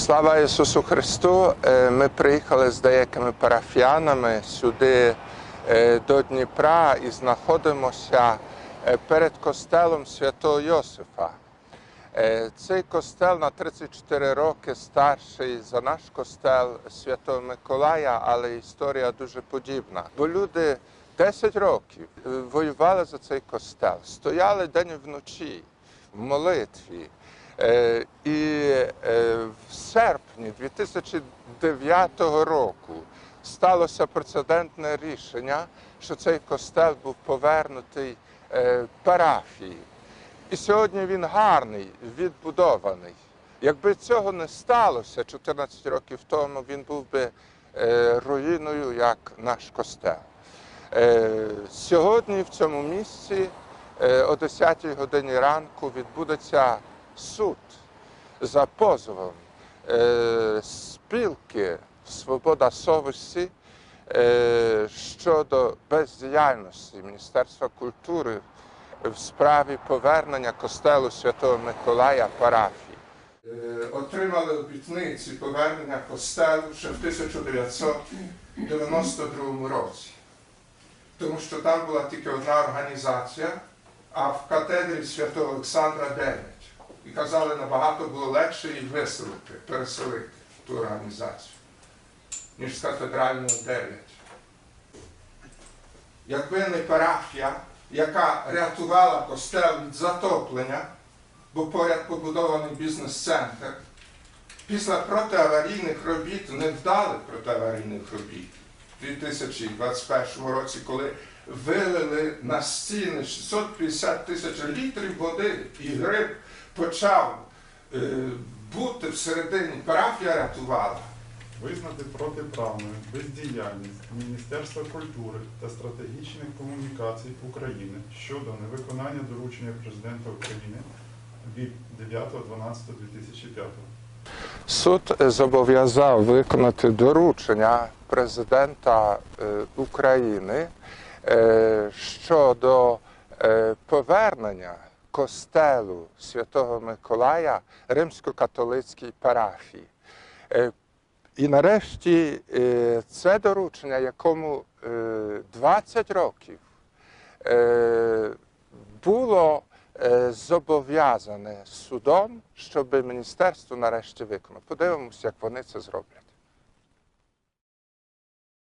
Слава Ісусу Христу! Е, Ми приїхали з деякими парафіянами сюди е, до Дніпра і знаходимося е, перед костелом святого Йосифа. Цей костел на 34 роки старший за наш костел Святого Миколая, але історія дуже подібна. Бо люди 10 років воювали за цей костел, стояли день і вночі в молитві. Е, І е, в серпні 2009 року сталося прецедентне рішення, що цей костел був повернутий е, парафії. І сьогодні він гарний, відбудований. Якби цього не сталося 14 років тому, він був би руїною, як наш костел. Сьогодні в цьому місці о 10 годині ранку відбудеться суд за позовом е, спілки Свобода совісті е, щодо бездіяльності Міністерства культури в справі повернення костелу Святого Миколая парафії. Е, Отримали обітниці повернення костелу ще в 1992 році тому що там була тільки одна організація, а в катедрі святого Олександра 9. І казали, набагато було легше її виселити, переселити ту організацію, ніж з катедрального 9. Якби не парафія, яка рятувала костел від затоплення, бо поряд побудований бізнес-центр, після протиаварійних робіт, невдалих протиаварійних робіт, у 2021 році, коли вилили на стіни 650 тисяч літрів води, і гриб почав е, бути всередині, парафія рятувала. Визнати протиправною бездіяльність Міністерства культури та стратегічних комунікацій України щодо невиконання доручення Президента України від 9.12.2005 Суд е, зобов'язав виконати доручення президента е, України щодо повернення костелу Святого Миколая римсько-католицькій парафії. Е, І нарешті е, це доручення, якому е, 20 років е, було е, зобов'язане судом, щоб міністерство нарешті виконало. Подивимося, як вони це зроблять.